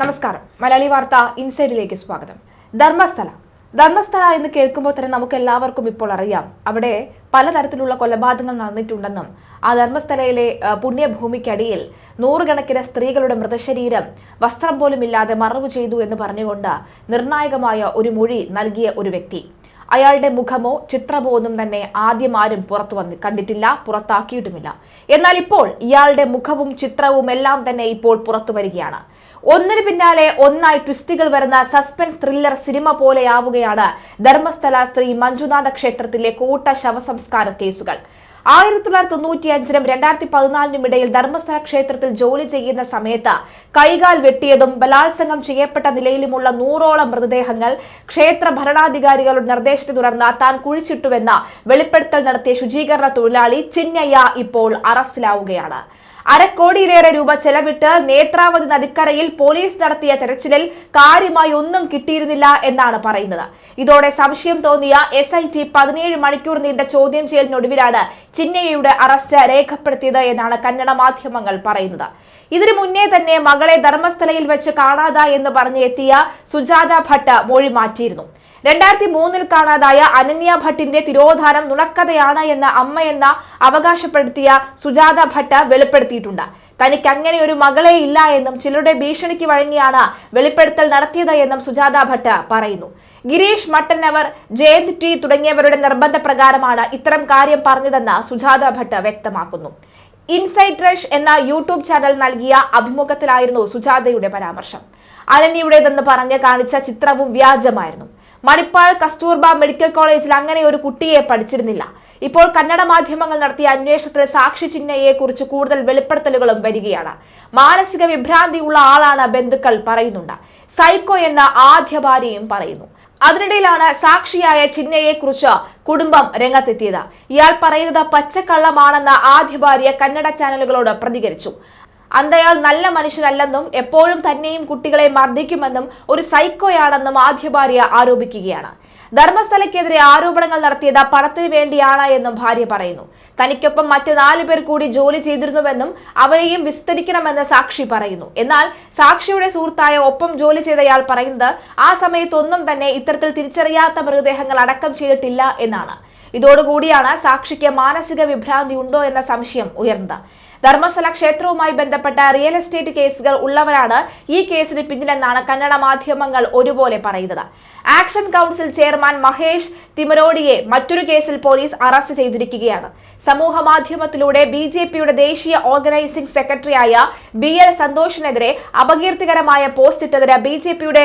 നമസ്കാരം. മലയാളി വാർത്ത ഇൻസൈഡിലേക്ക് സ്വാഗതം. ധർമ്മസ്ഥല. ധർമ്മസ്ഥല എന്ന് കേൾക്കുമ്പോൾ തന്നെ നമുക്ക് എല്ലാവർക്കും ഇപ്പോൾ അറിയാം. അവിടെ പലതരത്തിലുള്ള കൊലപാതകങ്ങൾ നടന്നിട്ടുണ്ടെന്നും ആ ധർമ്മസ്ഥലയിലെ പുണ്യഭൂമിക്കടിയിൽ നൂറുകണക്കിന് സ്ത്രീകളുടെ മൃതശരീരം വസ്ത്രം പോലും ഇല്ലാതെ മറവ് ചെയ്തു എന്ന് പറഞ്ഞുകൊണ്ട് നിർണായകമായ ഒരു മൊഴി നൽകിയ ഒരു വ്യക്തി. അയാളുടെ മുഖമോ ചിത്രമോ ഒന്നും തന്നെ ആദ്യം ആരും പുറത്തു വന്ന് കണ്ടിട്ടില്ല പുറത്താക്കിയിട്ടുമില്ല. എന്നാൽ ഇപ്പോൾ ഇയാളുടെ മുഖവും ചിത്രവും എല്ലാം തന്നെ ഇപ്പോൾ പുറത്തു വരികയാണ്. ഒന്നിനു പിന്നാലെ ഒന്നായി ട്വിസ്റ്റുകൾ വരുന്ന സസ്പെൻസ് ത്രില്ലർ സിനിമ പോലെയാവുകയാണ് ധർമ്മസ്ഥല ശ്രീ മഞ്ജുനാഥ ക്ഷേത്രത്തിലെ കൂട്ട ശവസംസ്കാര കേസുകൾ. ആയിരത്തി തൊള്ളായിരത്തി തൊണ്ണൂറ്റി അഞ്ചിനും രണ്ടായിരത്തി പതിനാലിനും ഇടയിൽ ധർമ്മസ്ഥല ക്ഷേത്രത്തിൽ ജോലി ചെയ്യുന്ന സമയത്ത് കൈകാൽ വെട്ടിയതും ബലാത്സംഗം ചെയ്യപ്പെട്ട നിലയിലുമുള്ള നൂറോളം മൃതദേഹങ്ങൾ ക്ഷേത്ര ഭരണാധികാരികളുടെ നിർദ്ദേശത്തെ തുടർന്ന് താൻ കുഴിച്ചിട്ടുവെന്ന വെളിപ്പെടുത്തൽ നടത്തിയ ശുചീകരണ തൊഴിലാളി ചിന്നയ്യ ഇപ്പോൾ അറസ്റ്റിലാവുകയാണ്. അരക്കോടിയിലേറെ രൂപ ചെലവിട്ട് നേത്രാവതി നദിക്കരയിൽ പോലീസ് നടത്തിയ തെരച്ചിലിൽ കാര്യമായി ഒന്നും കിട്ടിയിരുന്നില്ല എന്നാണ് പറയുന്നത്. ഇതോടെ സംശയം തോന്നിയ എസ് ഐ ടി പതിനേഴ് മണിക്കൂർ നീണ്ട ചോദ്യം ചെയ്യലിനൊടുവിലാണ് ചിന്നയയുടെ അറസ്റ്റ് രേഖപ്പെടുത്തിയത് എന്നാണ് കന്നഡ മാധ്യമങ്ങൾ പറയുന്നത്. ഇതിനു മുന്നേ തന്നെ മകളെ ധർമ്മസ്ഥലയിൽ വെച്ച് കാണാതായി എന്ന് പറഞ്ഞ് എത്തിയ സുജാത ഭട്ട് മൊഴി മാറ്റിയിരുന്നു. രണ്ടായിരത്തി മൂന്നിൽ കാണാതായ അനന്യ ഭട്ടിന്റെ തിരോധാനം നുണക്കഥയാണ് എന്ന് അമ്മയെന്ന അവകാശപ്പെടുത്തിയ സുജാത ഭട്ട് വെളിപ്പെടുത്തിയിട്ടുണ്ട്. തനിക്ക് അങ്ങനെ ഒരു മകളെ ഇല്ല എന്നും ചിലരുടെ ഭീഷണിക്ക് വഴങ്ങിയാണ് വെളിപ്പെടുത്തൽ നടത്തിയത് എന്നും സുജാത ഭട്ട് പറയുന്നു. ഗിരീഷ് മട്ടന്നവർ ജയന്ത് ടി തുടങ്ങിയവരുടെ നിർബന്ധപ്രകാരമാണ് ഇത്തരം കാര്യം പറഞ്ഞതെന്ന് സുജാത ഭട്ട് വ്യക്തമാക്കുന്നു. ഇൻസൈറ്റ് റഷ് എന്ന യൂട്യൂബ് ചാനൽ നൽകിയ അഭിമുഖത്തിലായിരുന്നു സുജാതയുടെ പരാമർശം. അനന്യയുടേതെന്ന് പറഞ്ഞ് കാണിച്ച ചിത്രവും വ്യാജമായിരുന്നു. മണിപ്പാൽ കസ്തൂർബ മെഡിക്കൽ കോളേജിൽ അങ്ങനെ ഒരു കുട്ടിയെ പഠിച്ചിരുന്നില്ല. ഇപ്പോൾ കന്നഡ മാധ്യമങ്ങൾ നടത്തിയ അന്വേഷണത്തിൽ സാക്ഷി ചിഹ്നയെ കുറിച്ച് കൂടുതൽ വെളിപ്പെടുത്തലുകളും വരികയാണ്. മാനസിക വിഭ്രാന്തി ഉള്ള ആളാണ് ബന്ധുക്കൾ പറയുന്നുണ്ട്. സൈക്കോ എന്ന ആദ്യ ഭാര്യയും പറയുന്നു. അതിനിടയിലാണ് സാക്ഷിയായ ചിഹ്നയെ കുറിച്ച് കുടുംബം രംഗത്തെത്തിയത്. ഇയാൾ പറയുന്നത് പച്ചക്കള്ളമാണെന്ന ആദ്യ ഭാര്യ കന്നഡ ചാനലുകളോട് പ്രതികരിച്ചു. അന്തയാൾ നല്ല മനുഷ്യനല്ലെന്നും എപ്പോഴും തന്നെയും കുട്ടികളെ മർദ്ദിക്കുമെന്നും ഒരു സൈക്കോയാണെന്നും ആദ്യ ഭാര്യ ആരോപിക്കുകയാണ്. ധർമ്മസ്ഥലക്കെതിരെ ആരോപണങ്ങൾ നടത്തിയത് പണത്തിന് വേണ്ടിയാണ് എന്നും ഭാര്യ പറയുന്നു. തനിക്കൊപ്പം മറ്റ് നാലു പേർ കൂടി ജോലി ചെയ്തിരുന്നുവെന്നും അവരെയും വിസ്തരിക്കണമെന്ന് സാക്ഷി പറയുന്നു. എന്നാൽ സാക്ഷിയുടെ സുഹൃത്തായ ഒപ്പം ജോലി ചെയ്തയാൾ പറയുന്നത് ആ സമയത്തൊന്നും തന്നെ ഇത്തരത്തിൽ തിരിച്ചറിയാത്ത മൃതദേഹങ്ങൾ അടക്കം ചെയ്തിട്ടില്ല എന്നാണ്. ഇതോടുകൂടിയാണ് സാക്ഷിക്ക് മാനസിക വിഭ്രാന്തി ഉണ്ടോ എന്ന സംശയം ഉയർന്നത്. ധർമ്മസ്ഥല ക്ഷേത്രവുമായി ബന്ധപ്പെട്ട റിയൽ എസ്റ്റേറ്റ് കേസുകൾ ഉള്ളവരാണ് ഈ കേസിന് പിന്നിലെന്നാണ് കന്നഡ മാധ്യമങ്ങൾ ഒരുപോലെ പറയുന്നത്. ആക്ഷൻ കൗൺസിൽ ചെയർമാൻ മഹേഷ് തിമരോഡിയെ മറ്റൊരു കേസിൽ പോലീസ് അറസ്റ്റ് ചെയ്തിരിക്കുകയാണ്. സമൂഹ മാധ്യമത്തിലൂടെ ബി ജെ പിയുടെ ദേശീയ ഓർഗനൈസിംഗ് സെക്രട്ടറിയായ ബി എൽ സന്തോഷിനെതിരെ അപകീർത്തികരമായ പോസ്റ്റ് ഇട്ടതിന് ബി ജെ പിയുടെ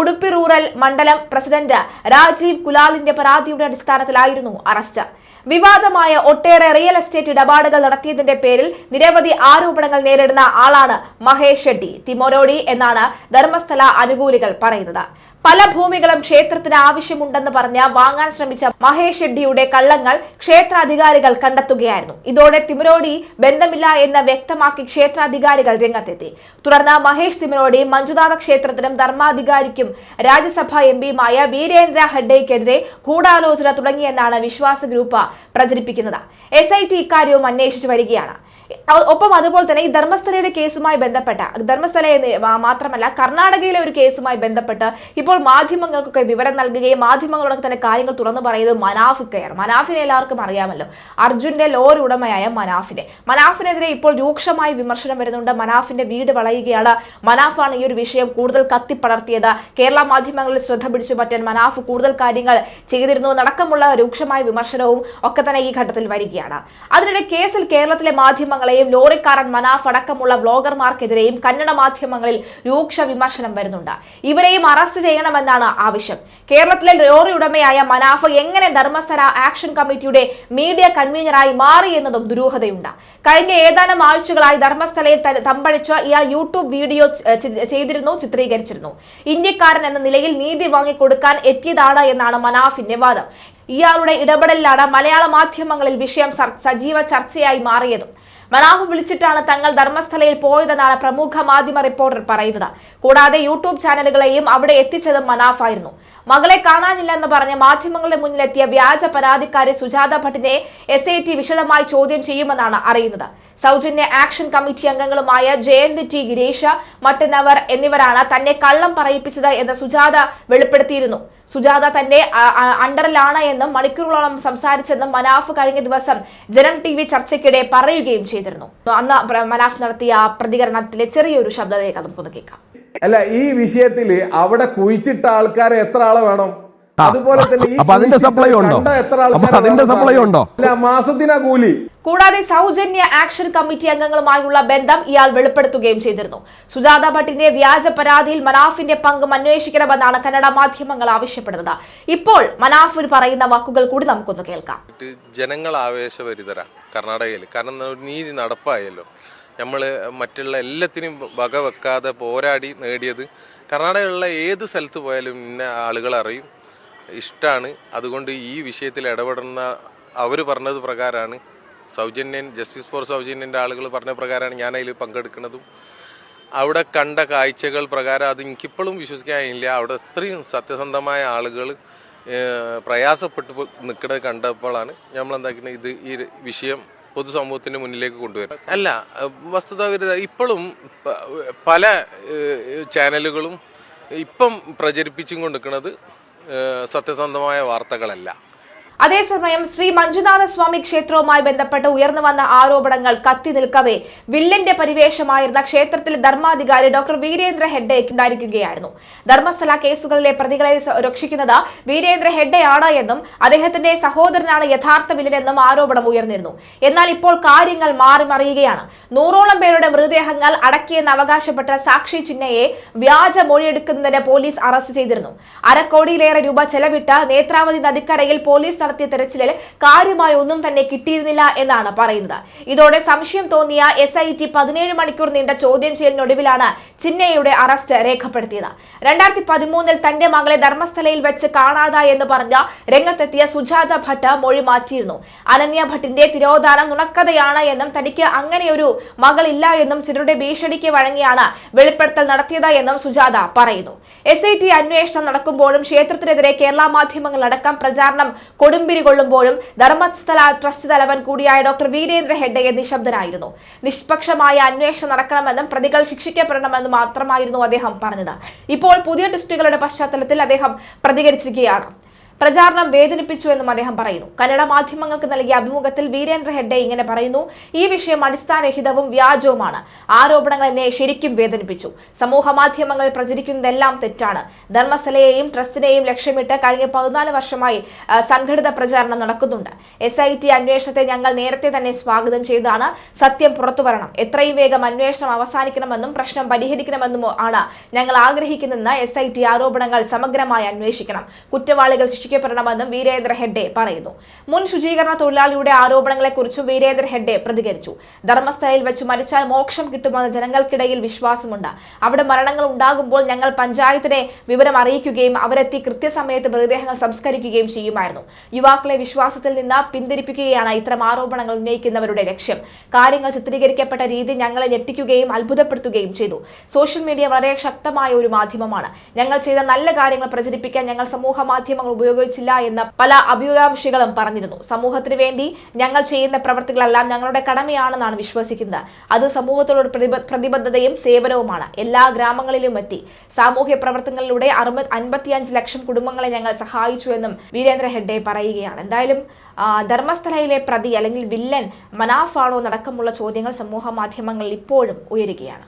ഉടുപ്പി റൂറൽ മണ്ഡലം പ്രസിഡന്റ് രാജീവ് കുലാലിന്റെ പരാതിയുടെ അടിസ്ഥാനത്തിലായിരുന്നു അറസ്റ്റ് വിവാദമായ ഒട്ടേറെ റിയൽ എസ്റ്റേറ്റ് ഇടപാടുകൾ നടത്തിയതിന്റെ പേരിൽ നിരവധി ആരോപണങ്ങൾ നേരിടുന്ന ആളാണ് മഹേഷ് ഷെട്ടി തിമോരോഡി എന്നാണ് ധർമ്മസ്ഥല അനുകൂലികൾ പറയുന്നത്. പല ഭൂമികളും ക്ഷേത്രത്തിന് ആവശ്യമുണ്ടെന്ന് പറഞ്ഞ് വാങ്ങാൻ ശ്രമിച്ച മഹേഷ് ഷെഡ്ഡിയുടെ കള്ളങ്ങൾ ക്ഷേത്രാധികാരികൾ കണ്ടെത്തുകയായിരുന്നു. ഇതോടെ തിമരോടി ബന്ധമില്ല എന്ന് വ്യക്തമാക്കി ക്ഷേത്രാധികാരികൾ രംഗത്തെത്തി. തുടർന്ന് മഹേഷ് തിമരോടി മഞ്ജുനാഥ ക്ഷേത്രത്തിനും ധർമാധികാരിക്കും രാജ്യസഭാ എം പിയുമായ വീരേന്ദ്ര ഹെഡ്ഡയ്ക്കെതിരെ ഗൂഢാലോചന തുടങ്ങിയെന്നാണ് വിശ്വാസ ഗ്രൂപ്പ് പ്രചരിപ്പിക്കുന്നത്. എസ് ഐ ടി ഇക്കാര്യവും അന്വേഷിച്ചു വരികയാണ്. ഒപ്പം അതുപോലെ തന്നെ ഈ ധർമ്മസ്ഥലയുടെ കേസുമായി ബന്ധപ്പെട്ട ധർമ്മസ്ഥല മാത്രമല്ല കർണാടകയിലെ ഒരു കേസുമായി ബന്ധപ്പെട്ട് ഇപ്പോൾ മാധ്യമങ്ങൾക്കൊക്കെ വിവരം നൽകുകയും മാധ്യമങ്ങളോടൊക്കെ തന്നെ കാര്യങ്ങൾ തുറന്നു പറയുന്നത് മനാഫ് കെയർ മനാഫിനെ എല്ലാവർക്കും അറിയാമല്ലോ. അർജുന്റെ ലോറി ഉടമയായ മനാഫിനെ. മനാഫിനെതിരെ ഇപ്പോൾ രൂക്ഷമായ വിമർശനം വരുന്നുണ്ട്. മനാഫിന്റെ വീട് വളയുകയാണ്. മനാഫാണ് ഈ ഒരു വിഷയം കൂടുതൽ കത്തിപ്പടർത്തിയത്. കേരള മാധ്യമങ്ങളിൽ ശ്രദ്ധ പിടിച്ചു പറ്റാൻ മനാഫ് കൂടുതൽ കാര്യങ്ങൾ ചെയ്തിരുന്നു. അടക്കമുള്ള രൂക്ഷമായ വിമർശനവും ഒക്കെ തന്നെ ഈ ഘട്ടത്തിൽ വരികയാണ്. അതിനിടെ കേസിൽ കേരളത്തിലെ മാധ്യമങ്ങളെയും ലോറിക്കാരൻ മനാഫ് അടക്കമുള്ള വ്ലോഗർമാർക്കെതിരെയും കന്നഡ മാധ്യമങ്ങളിൽ രൂക്ഷ വിമർശനം വരുന്നുണ്ട്. ഇവരെയും അറസ്റ്റ് ചെയ്യണമെന്നാണ് ആവശ്യം. കേരളത്തിലെ ലോറി ഉടമയായ മനാഫ് എങ്ങനെ ധർമ്മസ്ഥല ആക്ഷൻ കമ്മിറ്റിയുടെ മീഡിയ കൺവീനറായി മാറി എന്നതും ദുരൂഹതയുണ്ട്. കഴിഞ്ഞ ഏതാനും ആഴ്ചകളായി ധർമ്മസ്ഥലയിൽ തമ്പടിച്ച് ഇയാൾ യൂട്യൂബ് വീഡിയോ ചെയ്തിരുന്നു ചിത്രീകരിച്ചിരുന്നു. ഇന്ത്യക്കാരൻ എന്ന നിലയിൽ നീതി വാങ്ങിക്കൊടുക്കാൻ എത്തിയതാണ് എന്നാണ് മനാഫിന്റെ വാദം. ഇയാളുടെ ഇടപെടലിലാണ് മലയാള മാധ്യമങ്ങളിൽ വിഷയം സജീവ ചർച്ചയായി മാറിയതും. മനാഫ് വിളിച്ചിട്ടാണ് തങ്ങൾ ധർമ്മസ്ഥലയിൽ പോയതെന്നാണ് പ്രമുഖ മാധ്യമ റിപ്പോർട്ടർ പറയുന്നത്. കൂടാതെ യൂട്യൂബ് ചാനലുകളെയും അവിടെ എത്തിച്ചതും മനാഫായിരുന്നു. മകളെ കാണാനില്ലെന്ന് പറഞ്ഞ് മാധ്യമങ്ങളുടെ മുന്നിലെത്തിയ വ്യാജ പരാതിക്കാരി സുജാത ഭട്ടിനെ എസ് ഐ ടി വിശദമായി ചോദ്യം ചെയ്യുമെന്നാണ് അറിയുന്നത്. സൗജന്യ ആക്ഷൻ കമ്മിറ്റി അംഗങ്ങളുമായ ജയന്ത് ടി ഗിരീഷ മട്ടന്നവർ എന്നിവരാണ് തന്നെ കള്ളം പറയിപ്പിച്ചത് എന്ന് സുജാത വെളിപ്പെടുത്തിയിരുന്നു. സുജാത തന്റെ അണ്ടറിലാണ് എന്നും മണിക്കൂറുകളോളം സംസാരിച്ചെന്നും മനാഫ് കഴിഞ്ഞ ദിവസം ജനം ടി വി ചർച്ചയ്ക്കിടെ പറയുകയും ചെയ്തിരുന്നു. അന്ന് മനാഫ് നടത്തിയ പ്രതികരണത്തിലെ ചെറിയൊരു ശബ്ദരേഖ നമുക്കൊന്ന് കേൾക്കാം. അല്ല ഈ വിഷയത്തിൽ അവിടെ കുഴിച്ചിട്ട ആൾക്കാരെ എത്ര ആളെ വേണം? അതുപോലെ തന്നെ അപ്പൊ അതിന്റെ സപ്ലൈ ഉണ്ടോ? അപ്പൊ അതിന്റെ സപ്ലൈ ഉണ്ടോ? മാസത്തിനാ കൂലി. കൂടാതെ സൗജന്യ ആക്ഷൻ കമ്മിറ്റി അംഗങ്ങളുമായുള്ള ബന്ധം ഇയാൾ വെളിപ്പെടുത്തുകയും ചെയ്തിരുന്നു. സുജാത ഭട്ടിന്റെ വ്യാജ പരാതിയിൽ മനാഫിന്റെ പങ്കും അന്വേഷിക്കണമെന്നാണ് കന്നഡ മാധ്യമങ്ങൾ ആവശ്യപ്പെടുന്നത്. ഇപ്പോൾ മനാഫ് പറയുന്ന വാക്കുകൾ കൂടി നമുക്കൊന്ന് കേൾക്കാം. ജനങ്ങൾ ആവേശപരിതരാ കർണാടകയിൽ. കാരണം ഒരു നീതി നടപ്പായല്ലോ. നമ്മൾ മറ്റുള്ള എല്ലാത്തിനും വക വെക്കാതെ പോരാടി നേടിയത് കർണാടകയിലുള്ള ഏത് സ്ഥലത്ത് പോയാലും ഇന്ന ആളുകൾ അറിയും. ഇഷ്ടമാണ് അതുകൊണ്ട് ഈ വിഷയത്തിൽ ഇടപെടുന്ന അവർ പറഞ്ഞത് പ്രകാരമാണ് സൗജന്യൻ ജസ്റ്റിസ് ഫോർ സൗജന്യന്റെ ആളുകൾ പറഞ്ഞ പ്രകാരമാണ് ഞാൻ പങ്കെടുക്കുന്നതും. അവിടെ കണ്ട കാഴ്ചകൾ പ്രകാരം അത് എനിക്കിപ്പോഴും വിശ്വസിക്കാൻ കഴിയില്ല അവിടെ അത്രയും സത്യസന്ധമായ ആളുകൾ പ്രയാസപ്പെട്ട് നിൽക്കുന്നത് കണ്ടപ്പോഴാണ് നമ്മൾ എന്താക്കുന്നത് ഇത് ഈ വിഷയം പൊതുസമൂഹത്തിന്റെ മുന്നിലേക്ക് കൊണ്ടുവരാം അല്ല വസ്തുത ഇപ്പോഴും പല ചാനലുകളും ഇപ്പം പ്രചരിപ്പിച്ചും കൊണ്ടിരിക്കുന്നത് സത്യസന്ധമായ വാർത്തകളല്ല. അതേസമയം ശ്രീ മഞ്ജുനാഥ സ്വാമി ക്ഷേത്രവുമായി ബന്ധപ്പെട്ട് ഉയർന്നു വന്ന ആരോപണങ്ങൾ കത്തി നിൽക്കവേ വില്ലന്റെ പരിവേഷമായിരുന്ന ക്ഷേത്രത്തിലെ ധർമാധികാരി ഡോക്ടർ വീരേന്ദ്ര ഹെഡ്ഡെ ഉണ്ടായിരിക്കുകയായിരുന്നു. ധർമ്മസ്ഥല കേസുകളിലെ പ്രതികളെ രക്ഷിക്കുന്നത് വീരേന്ദ്ര ഹെഡ്ഡെയാണ് എന്നും അദ്ദേഹത്തിന്റെ സഹോദരനാണ് യഥാർത്ഥ വില്ലനെന്നും ആരോപണം ഉയർന്നിരുന്നു. എന്നാൽ ഇപ്പോൾ കാര്യങ്ങൾ മാറി മറിയുകയാണ്. നൂറോളം പേരുടെ മൃതദേഹങ്ങൾ അടക്കിയെന്ന് അവകാശപ്പെട്ട സാക്ഷി ചിഹ്നയെ വ്യാജ മൊഴിയെടുക്കുന്നതിന് പോലീസ് അറസ്റ്റ് ചെയ്തിരുന്നു. അരക്കോടിയിലേറെ രൂപ ചെലവിട്ട് നേത്രാവതി നദിക്കരയിൽ പോലീസ് തെരച്ചിലിൽ കാര്യമായ ഒന്നും തന്നെ കിട്ടിയിരുന്നില്ല എന്നാണ് പറയുന്നത്. ഇതോടെ സംശയം തോന്നിയ എസ് ഐ ടി പതിനേഴ് മണിക്കൂർ നീണ്ട ചോദ്യം ചെയ്യലിനൊടുവിലാണ് ചിന്നയുടെ അറസ്റ്റ് രേഖപ്പെടുത്തിയത്. രണ്ടായിരത്തി പതിമൂന്നിൽ തന്റെ മകളെ ധർമ്മസ്ഥലയിൽ വെച്ച് കാണാതായി എന്ന് പറഞ്ഞ രംഗത്തെത്തിയ സുജാത ഭട്ട് മൊഴി മാറ്റിയിരുന്നു. അനന്യ ഭട്ടിന്റെ തിരോധാനം നുണക്കഥയാണ് എന്നും തനിക്ക് അങ്ങനെയൊരു മകളില്ല എന്നും ചിലരുടെ ഭീഷണിക്ക് വഴങ്ങിയാണ് വെളിപ്പെടുത്തൽ നടത്തിയത് എന്നും സുജാത പറയുന്നു. എസ് ഐ ടി അന്വേഷണം നടക്കുമ്പോഴും ക്ഷേത്രത്തിനെതിരെ കേരള മാധ്യമങ്ങളടക്കം പ്രചാരണം കൊടുമ്പിരി കൊള്ളുമ്പോഴും ധർമ്മസ്ഥല ട്രസ്റ്റ് തലവൻ കൂടിയായ ഡോക്ടർ വീരേന്ദ്ര ഹെഡ്ഡയെ നിശബ്ദനായിരുന്നു. നിഷ്പക്ഷമായ അന്വേഷണം നടക്കണമെന്നും പ്രതികൾ ശിക്ഷിക്കപ്പെടണമെന്നും മാത്രമായിരുന്നു അദ്ദേഹം പറഞ്ഞത്. ഇപ്പോൾ പുതിയ ടെസ്റ്റുകളുടെ പശ്ചാത്തലത്തിൽ അദ്ദേഹം പ്രതികരിച്ചിരിക്കുകയാണ്. പ്രചാരണം വേദനിപ്പിച്ചു എന്നും അദ്ദേഹം പറയുന്നു. കന്നഡ മാധ്യമങ്ങൾക്ക് നൽകിയ അഭിമുഖത്തിൽ വീരേന്ദ്ര ഹെഡ്ഡെ ഇങ്ങനെ പറയുന്നു ഈ വിഷയം അടിസ്ഥാനരഹിതവും വ്യാജവുമാണ്. ആരോപണങ്ങൾ എന്നെ ശരിക്കും വേദനിപ്പിച്ചു. സമൂഹ മാധ്യമങ്ങളിൽ പ്രചരിക്കുന്നതെല്ലാം തെറ്റാണ്. ധർമ്മസ്ഥലയെയും ട്രസ്റ്റിനെയും ലക്ഷ്യമിട്ട് കഴിഞ്ഞ പതിനാല് വർഷമായി സംഘടിത പ്രചാരണം നടക്കുന്നുണ്ട്. എസ് ഐ ടി അന്വേഷണത്തെ ഞങ്ങൾ നേരത്തെ തന്നെ സ്വാഗതം ചെയ്താണ് സത്യം പുറത്തുവരണം എത്രയും വേഗം അന്വേഷണം അവസാനിക്കണമെന്നും പ്രശ്നം പരിഹരിക്കണമെന്നും ആണ് ഞങ്ങൾ ആഗ്രഹിക്കുന്നതെന്ന് എസ് ആരോപണങ്ങൾ സമഗ്രമായി അന്വേഷിക്കണം. കുറ്റവാളികൾ ശിക്ഷിക്കപ്പെടണമെന്നും വീരേന്ദ്ര ഹെഡ്ഡെ പറയുന്നു. മുൻ ശുചീകരണ തൊഴിലാളിയുടെ ആരോപണങ്ങളെക്കുറിച്ചും വീരേന്ദ്ര ഹെഡ്ഡെ പ്രതികരിച്ചു. ധർമ്മസ്ഥലയിൽ വെച്ച് മരിച്ചാൽ മോക്ഷം കിട്ടുമെന്ന് ജനങ്ങൾക്കിടയിൽ വിശ്വാസമുണ്ട്. അവിടെ മരണങ്ങൾ ഉണ്ടാകുമ്പോൾ ഞങ്ങൾ പഞ്ചായത്തിനെ വിവരം അറിയിക്കുകയും അവരെത്തി കൃത്യസമയത്ത് മൃതദേഹങ്ങൾ സംസ്കരിക്കുകയും ചെയ്യുമായിരുന്നു. യുവാക്കളെ വിശ്വാസത്തിൽ നിന്ന് പിന്തിരിപ്പിക്കുകയാണ് ഇത്തരം ആരോപണങ്ങൾ ഉന്നയിക്കുന്നവരുടെ ലക്ഷ്യം. കാര്യങ്ങൾ ചിത്രീകരിക്കപ്പെട്ട രീതി ഞങ്ങളെ ഞെട്ടിക്കുകയും അത്ഭുതപ്പെടുത്തുകയും ചെയ്തു. സോഷ്യൽ മീഡിയ വളരെ ശക്തമായ ഒരു മാധ്യമമാണ്. ഞങ്ങൾ ചെയ്ത നല്ല കാര്യങ്ങൾ പ്രചരിപ്പിക്കാൻ ഞങ്ങൾ സമൂഹ മാധ്യമങ്ങൾ ഉപയോഗിച്ചില്ല എന്ന് പല അഭിയോഗാംശികളും പറഞ്ഞിരുന്നു. സമൂഹത്തിന് വേണ്ടി ഞങ്ങൾ ചെയ്യുന്ന പ്രവർത്തികളെല്ലാം ഞങ്ങളുടെ കടമയാണെന്നാണ് വിശ്വസിക്കുന്നത്. അത് സമൂഹത്തോട് പ്രതിബദ്ധതയും സേവനവുമാണ്. എല്ലാ ഗ്രാമങ്ങളിലും എത്തി സാമൂഹ്യ പ്രവർത്തനങ്ങളിലൂടെ അറുപത് അൻപത്തിയഞ്ച് ലക്ഷം കുടുംബങ്ങളെ ഞങ്ങൾ സഹായിച്ചു എന്നും വീരേന്ദ്ര ഹെഡ്ഡെ പറയുകയാണ്. എന്തായാലും ധർമ്മസ്ഥലയിലെ പ്രതി അല്ലെങ്കിൽ വില്ലൻ മനാഫാണോ നടക്കമുള്ള ചോദ്യങ്ങൾ സമൂഹ മാധ്യമങ്ങളിൽ ഇപ്പോഴും ഉയരുകയാണ്.